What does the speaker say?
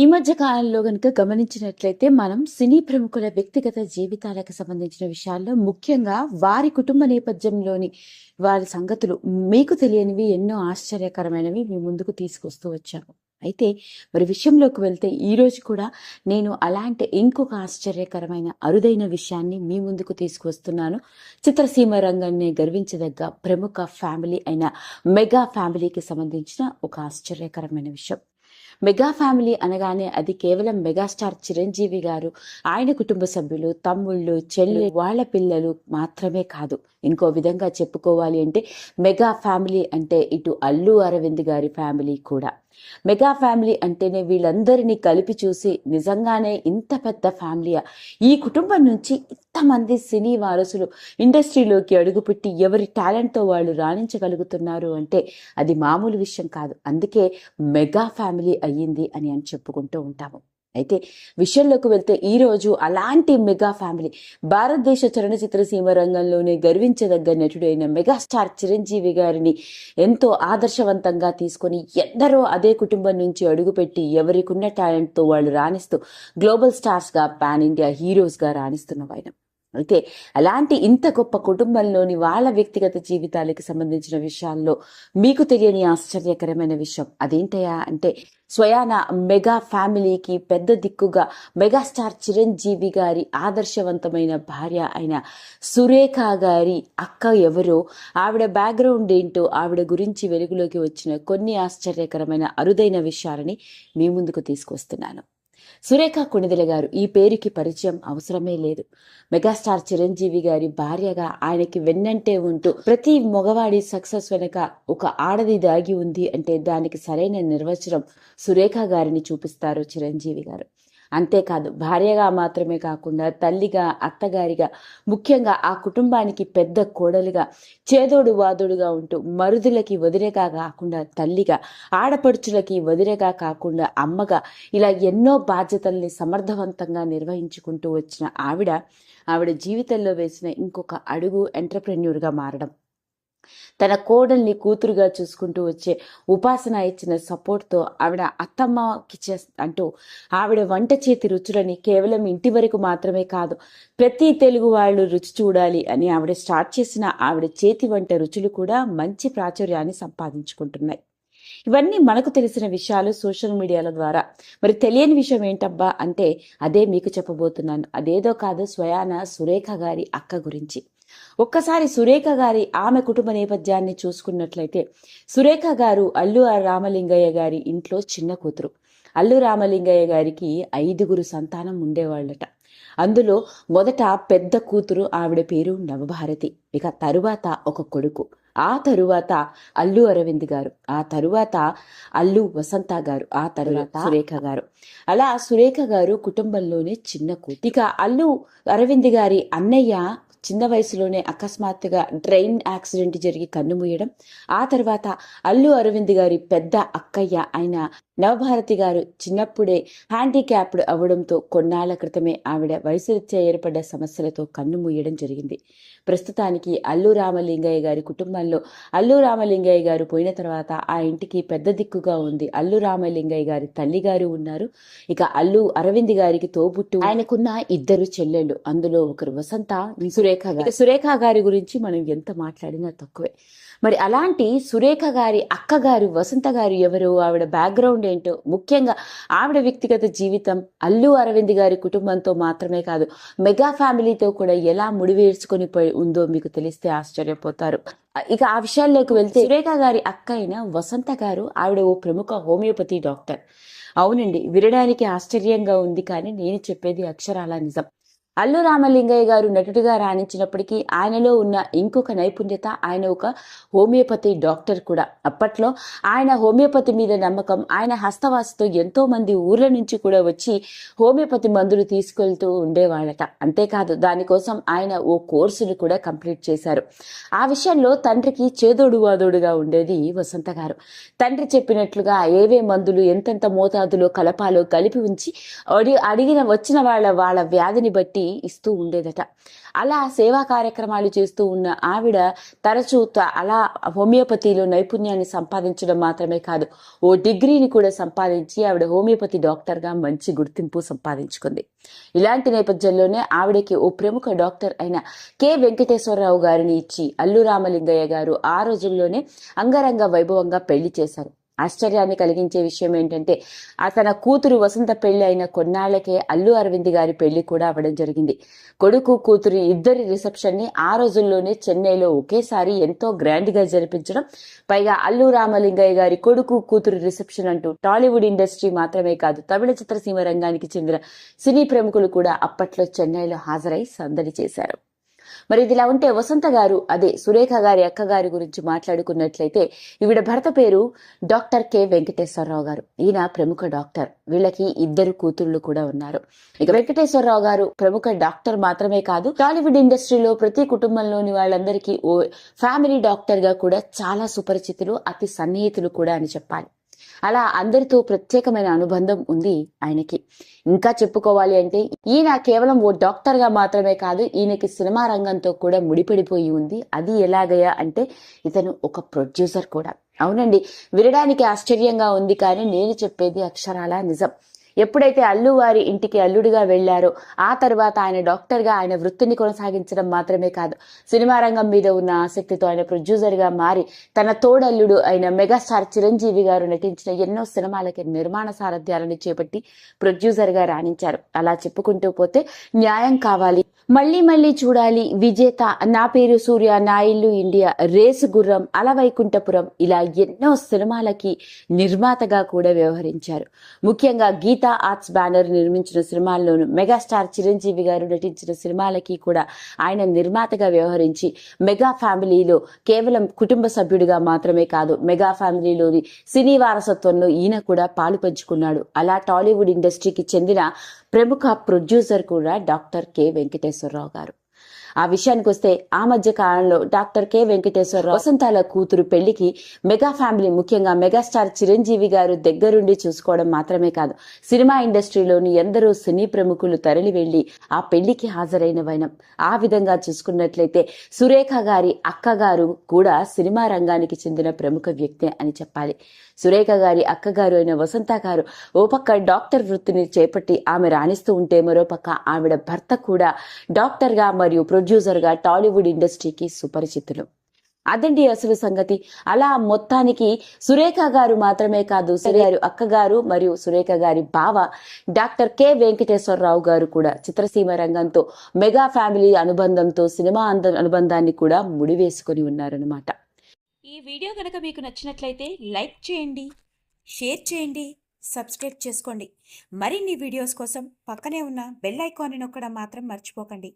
ఈ మధ్య కాలంలో గనుక గమనించినట్లయితే మనం సినీ ప్రముఖుల వ్యక్తిగత జీవితాలకు సంబంధించిన విషయాల్లో ముఖ్యంగా వారి కుటుంబ నేపథ్యంలోని వారి సంగతులు మీకు తెలియనివి ఎన్నో ఆశ్చర్యకరమైనవి మీ ముందుకు తీసుకొస్తూ వచ్చాము. అయితే మరి విషయంలోకి వెళ్తే ఈరోజు కూడా నేను అలాంటి ఇంకొక ఆశ్చర్యకరమైన అరుదైన విషయాన్ని మీ ముందుకు తీసుకువస్తున్నాను చిత్రసీమ రంగాన్ని గర్వించదగ్గ ప్రముఖ ఫ్యామిలీ అయిన మెగా ఫ్యామిలీకి సంబంధించిన ఒక ఆశ్చర్యకరమైన విషయం. మెగా ఫ్యామిలీ అనగానే అది కేవలం మెగాస్టార్ చిరంజీవి గారు ఆయన కుటుంబ సభ్యులు తమ్ముళ్ళు చెల్లి వాళ్ళ పిల్లలు మాత్రమే కాదు. ఇంకో విధంగా చెప్పుకోవాలి అంటే మెగా ఫ్యామిలీ అంటే ఇటు అల్లు అరవింద్ గారి ఫ్యామిలీ కూడా. మెగా ఫ్యామిలీ అంటేనే వీళ్ళందరినీ కలిపి చూసి నిజంగానే ఇంత పెద్ద ఫ్యామిలీయా? ఈ కుటుంబం నుంచి ఇంతమంది సినీ వారసులు ఇండస్ట్రీలోకి అడుగుపెట్టి ఎవరి టాలెంట్తో వాళ్ళు రాణించగలుగుతున్నారు అంటే అది మామూలు విషయం కాదు. అందుకే మెగా ఫ్యామిలీ అయ్యింది అని అని చెప్పుకుంటూ ఉంటాము. అయితే విషయంలోకి వెళ్తే ఈ రోజు అలాంటి మెగా ఫ్యామిలీ భారతదేశ చలనచిత్ర సీమ రంగంలోనే గర్వించదగ్గ నటుడైన మెగాస్టార్ చిరంజీవి గారిని ఎంతో ఆదర్శవంతంగా తీసుకొని ఎందరో అదే కుటుంబం నుంచి అడుగుపెట్టి ఎవరికున్న టాలెంట్తో వాళ్ళు రాణిస్తూ గ్లోబల్ స్టార్స్గా పాన్ ఇండియా హీరోస్గా రాణిస్తున్న ఆయన అయితే అలాంటి ఇంత గొప్ప కుటుంబంలోని వాళ్ళ వ్యక్తిగత జీవితాలకు సంబంధించిన విషయాల్లో మీకు తెలియని ఆశ్చర్యకరమైన విషయం అదేంటయా అంటే స్వయాన మెగా ఫ్యామిలీకి పెద్ద దిక్కుగా మెగాస్టార్ చిరంజీవి గారి ఆదర్శవంతమైన భార్య అయిన సురేఖ గారి అక్క ఎవరో ఆవిడ బ్యాక్గ్రౌండ్ ఏంటో ఆవిడ గురించి వెలుగులోకి వచ్చిన కొన్ని ఆశ్చర్యకరమైన అరుదైన విషయాలని మీ ముందుకు తీసుకొస్తున్నాను. సురేఖ కుణిదల గారు ఈ పేరుకి పరిచయం అవసరమే లేదు. మెగాస్టార్ చిరంజీవి గారి భార్యగా ఆయనకి వెన్నంటే ఉంటూ ప్రతి మగవాడి సక్సెస్ వెనక ఒక ఆడది దాగి ఉంది అంటే దానికి సరైన నిర్వచనం సురేఖ గారిని చూపిస్తారు చిరంజీవి గారు. అంతేకాదు భార్యగా మాత్రమే కాకుండా తల్లిగా అత్తగారిగా ముఖ్యంగా ఆ కుటుంబానికి పెద్ద కోడలుగా చేదోడు వాదోడుగా ఉంటూ మరుదులకి వదిలేగా కాకుండా తల్లిగా ఆడపడుచులకి వదిలేగా కాకుండా అమ్మగా ఇలా ఎన్నో బాధ్యతల్ని సమర్థవంతంగా నిర్వహించుకుంటూ వచ్చిన ఆవిడ ఆవిడ జీవితంలో వేసిన ఇంకొక అడుగు ఎంటర్ప్రెన్యూర్గా మారడం. తన కోడల్ని కూతురుగా చూసుకుంటూ వచ్చే ఉపాసన ఇచ్చిన సపోర్ట్తో ఆవిడ అత్తమ్మకి చే అంటూ ఆవిడ వంట చేతి రుచులని కేవలం ఇంటి వరకు మాత్రమే కాదు ప్రతి తెలుగు వాళ్ళు రుచి చూడాలి అని ఆవిడ స్టార్ట్ చేసిన ఆవిడ చేతి వంట రుచులు కూడా మంచి ప్రాచుర్యాన్ని సంపాదించుకుంటున్నాయి. ఇవన్నీ మనకు తెలిసిన విషయాలు సోషల్ మీడియాల ద్వారా. మరి తెలియని విషయం ఏంటబ్బా అంటే అదే మీకు చెప్పబోతున్నాను. అదేదో కాదు స్వయాన సురేఖ గారి అక్క గురించి. ఒక్కసారి సురేఖ గారి ఆమె కుటుంబ నేపథ్యాన్ని చూసుకున్నట్లయితే సురేఖ గారు అల్లు రామలింగయ్య గారి ఇంట్లో చిన్న కూతురు. అల్లు రామలింగయ్య గారికి ఐదుగురు సంతానం ఉండేవాళ్ళట. అందులో మొదట పెద్ద కూతురు ఆవిడ పేరు నవభారతి. ఇక తరువాత ఒక కొడుకు. ఆ తరువాత అల్లు అరవింద్ గారు. ఆ తరువాత అల్లు వసంత గారు. ఆ తరువాత సురేఖ గారు. అలా సురేఖ గారు కుటుంబంలోనే చిన్న కూతురు. ఇక అల్లు అరవింద్ గారి అన్నయ్య చిన్న వయసులోనే అకస్మాత్తుగా ట్రైన్ యాక్సిడెంట్ జరిగి కన్నుమూయడం ఆ తర్వాత అల్లు అరవింద్ గారి పెద్ద అక్కయ్య అయిన నవభారతి గారు చిన్నప్పుడే హ్యాండిక్యాప్డ్ అవ్వడంతో కొన్నాళ్ళ క్రితమే ఆవిడ వయసురీత్యా ఏర్పడ్డ సమస్యలతో కన్నుమూయడం జరిగింది. ప్రస్తుతానికి అల్లు రామలింగయ్య గారి కుటుంబంలో అల్లు రామలింగయ్య గారు పోయిన తర్వాత ఆ ఇంటికి పెద్ద దిక్కుగా ఉంది. అల్లు రామలింగయ్య గారి తల్లి గారు ఉన్నారు. ఇక అల్లు అరవింద్ గారికి తోబుట్టు. ఆయనకున్న ఇద్దరు చెల్లెళ్ళు. అందులో ఒకరు వసంత సురేఖ గారు సురేఖ గారి గురించి మనం ఎంత మాట్లాడినా తక్కువే. మరి అలాంటి సురేఖ గారి అక్క గారు వసంత గారు ఎవరు? ఆవిడ బ్యాక్గ్రౌండ్ ఏంటో? ముఖ్యంగా ఆవిడ వ్యక్తిగత జీవితం అల్లు అరవింద్ గారి కుటుంబంతో మాత్రమే కాదు మెగా ఫ్యామిలీతో కూడా ఎలా ముడివేర్చుకొని పోయి ఉందో మీకు తెలిస్తే ఆశ్చర్యపోతారు. ఇక ఆ విషయాల్లోకి వెళ్తే సురేఖ గారి అక్క అయిన వసంత గారు ఆవిడ ఓ ప్రముఖ హోమియోపతి డాక్టర్. అవునండి వినడానికి ఆశ్చర్యంగా ఉంది కానీ నేను చెప్పేది అక్షరాల నిజం. అల్లు రామలింగయ్య గారు నటుడిగా రాణించినప్పటికీ ఆయనలో ఉన్న ఇంకొక నైపుణ్యత ఆయన ఒక హోమియోపతి డాక్టర్ కూడా. అప్పట్లో ఆయన హోమియోపతి మీద నమ్మకం ఆయన హస్తవాసితో ఎంతో మంది ఊర్ల నుంచి కూడా వచ్చి హోమియోపతి మందులు తీసుకెళ్తూ ఉండేవాళ్ళట. అంతేకాదు దానికోసం ఆయన ఓ కోర్సును కూడా కంప్లీట్ చేశారు. ఆ విషయంలో తండ్రికి చేదోడు వాదోడుగా ఉండేది వసంత గారు. తండ్రి చెప్పినట్లుగా ఏవే మందులు ఎంతెంత మోతాదులో కలపాలో కలిపి ఉంచి అడిగిన వచ్చిన వాళ్ళ వాళ్ళ వ్యాధిని బట్టి ఇస్తూ ఉండేదట. అలా సేవా కార్యక్రమాలు చేస్తూ ఉన్న ఆవిడ తరచూ అలా హోమియోపతిలో నైపుణ్యాన్ని సంపాదించడం మాత్రమే కాదు ఓ డిగ్రీని కూడా సంపాదించి ఆవిడ హోమియోపతి డాక్టర్గా మంచి గుర్తింపు సంపాదించుకుంది. ఇలాంటి నేపథ్యంలోనే ఆవిడకి ఓ ప్రముఖ డాక్టర్ అయిన కె. వెంకటేశ్వరరావు గారిని ఇచ్చి అల్లు రామలింగయ్య గారు ఆ రోజుల్లోనే అంగరంగ వైభవంగా పెళ్ళి చేశారు. ఆశ్చర్యాన్ని కలిగించే విషయం ఏంటంటే తన కూతురు వసంత పెళ్ళి అయిన కొన్నాళ్ళకే అల్లు అరవింద్ గారి పెళ్ళి కూడా అవ్వడం జరిగింది. కొడుకు కూతురు ఇద్దరి రిసెప్షన్ని ఆ రోజుల్లోనే చెన్నైలో ఒకేసారి ఎంతో గ్రాండ్గా జరిపించడం పైగా అల్లు రామలింగయ్య గారి కొడుకు కూతురు రిసెప్షన్ అంటూ టాలీవుడ్ ఇండస్ట్రీ మాత్రమే కాదు తమిళ చిత్రసీమ రంగానికి చెందిన సినీ ప్రముఖులు కూడా అప్పట్లో చెన్నైలో హాజరై సందడి చేశారు. మరి ఇదిలా ఉంటే వసంత గారు అదే సురేఖ గారి అక్క గారి గురించి మాట్లాడుకున్నట్లయితే ఈవిడ భర్త పేరు డాక్టర్ కె. వెంకటేశ్వరరావు గారు. ఈయన ప్రముఖ డాక్టర్. వీళ్ళకి ఇద్దరు కూతుళ్ళు కూడా ఉన్నారు. ఇక వెంకటేశ్వరరావు గారు ప్రముఖ డాక్టర్ మాత్రమే కాదు టాలీవుడ్ ఇండస్ట్రీలో ప్రతి కుటుంబంలోని వాళ్ళందరికీ ఓ ఫ్యామిలీ డాక్టర్గా కూడా చాలా సుపరిచితులు అతి సన్నిహితులు కూడా అని చెప్పాలి. అలా అందరితో ప్రత్యేకమైన అనుబంధం ఉంది ఆయనకి. ఇంకా చెప్పుకోవాలి అంటే ఈయన కేవలం ఓ డాక్టర్గా మాత్రమే కాదు ఈయనకి సినిమా రంగంతో కూడా ముడిపడిపోయి ఉంది. అది ఎలాగయా అంటే ఇతను ఒక ప్రొడ్యూసర్ కూడా. అవునండి వినడానికి ఆశ్చర్యంగా ఉంది కానీ నేను చెప్పేది అక్షరాల నిజం. ఎప్పుడైతే అల్లు వారి ఇంటికి అల్లుడిగా వెళ్ళారో ఆ తర్వాత ఆయన డాక్టర్గా ఆయన వృత్తిని కొనసాగించడం మాత్రమే కాదు. సినిమా రంగం మీద ఉన్న ఆసక్తితో ఆయన ప్రొడ్యూసర్గా మారి తన తోడల్లుడు అయిన మెగాస్టార్ చిరంజీవి గారు నటించిన ఎన్నో సినిమాలకి నిర్మాణ సారథ్యాలను చేపట్టి ప్రొడ్యూసర్గా రాణించారు. అలా చెప్పుకుంటూ పోతే న్యాయం కావాలి. మళ్ళీ మళ్ళీ చూడాలి. విజేత నా పేరు సూర్య నా ఇల్లు ఇండియా రేసు గుర్రం అలవైకుంఠపురం ఇలా ఎన్నో సినిమాలకి నిర్మాతగా కూడా వ్యవహరించారు. ముఖ్యంగా గీత ఆర్ట్స్ బ్యానర్ నిర్మించిన సినిమాల్లోనూ మెగాస్టార్ చిరంజీవి గారు నటించిన సినిమాలకి కూడా ఆయన నిర్మాతగా వ్యవహరించి మెగా ఫ్యామిలీలో కేవలం కుటుంబ సభ్యుడిగా మాత్రమే కాదు మెగా ఫ్యామిలీలోని సినీ వారసత్వంలో ఈయన కూడా పాలు పంచుకున్నాడు. అలా టాలీవుడ్ ఇండస్ట్రీకి చెందిన ప్రముఖ ప్రొడ్యూసర్ కూడా డాక్టర్ కె. వెంకటేశ్వరరావు గారు. ఆ విషయానికి వస్తే ఆ మధ్య కాలంలో డాక్టర్ కె వెంకటేశ్వరరావు వసంతాల కూతురు పెళ్ళికి మెగా ఫ్యామిలీ ముఖ్యంగా మెగాస్టార్ చిరంజీవి గారు దగ్గరుండి చూసుకోవడం మాత్రమే కాదు సినిమా ఇండస్ట్రీలోని ఎందరో సినీ ప్రముఖులు తరలి వెళ్ళి ఆ పెళ్ళికి హాజరైన వైనం. ఆ విధంగా చూసుకున్నట్లయితే సురేఖ గారి అక్కగారు కూడా సినిమా రంగానికి చెందిన ప్రముఖ వ్యక్తి అని చెప్పాలి. సురేఖ గారి అక్కగారు అయిన వసంత గారు ఓ పక్క డాక్టర్ వృత్తిని చేపట్టి ఆమె రాణిస్తూ ఉంటే మరో పక్క ఆవిడ భర్త కూడా డాక్టర్గా మరియు ప్రొడ్యూసర్గా టాలీవుడ్ ఇండస్ట్రీకి సుపరిచితులు. అదండి అసలు సంగతి. అలా మొత్తానికి సురేఖ గారు మాత్రమే కాదు సురేఖ గారు అక్కగారు మరియు సురేఖ గారి బావ డాక్టర్ కె. వెంకటేశ్వరరావు గారు కూడా చిత్రసీమ రంగంతో మెగా ఫ్యామిలీ అనుబంధంతో సినిమా అంద- అనుబంధాన్ని కూడా ముడివేసుకొని ఉన్నారనమాట ఈ వీడియో కనుక మీకు నచ్చినట్లయితే లైక్ చేయండి షేర్ చేయండి సబ్స్క్రైబ్ చేసుకోండి. మరిన్ని వీడియోస్ కోసం పక్కనే ఉన్న బెల్ ఐకాన్ని నొక్కడం మాత్రం మర్చిపోకండి.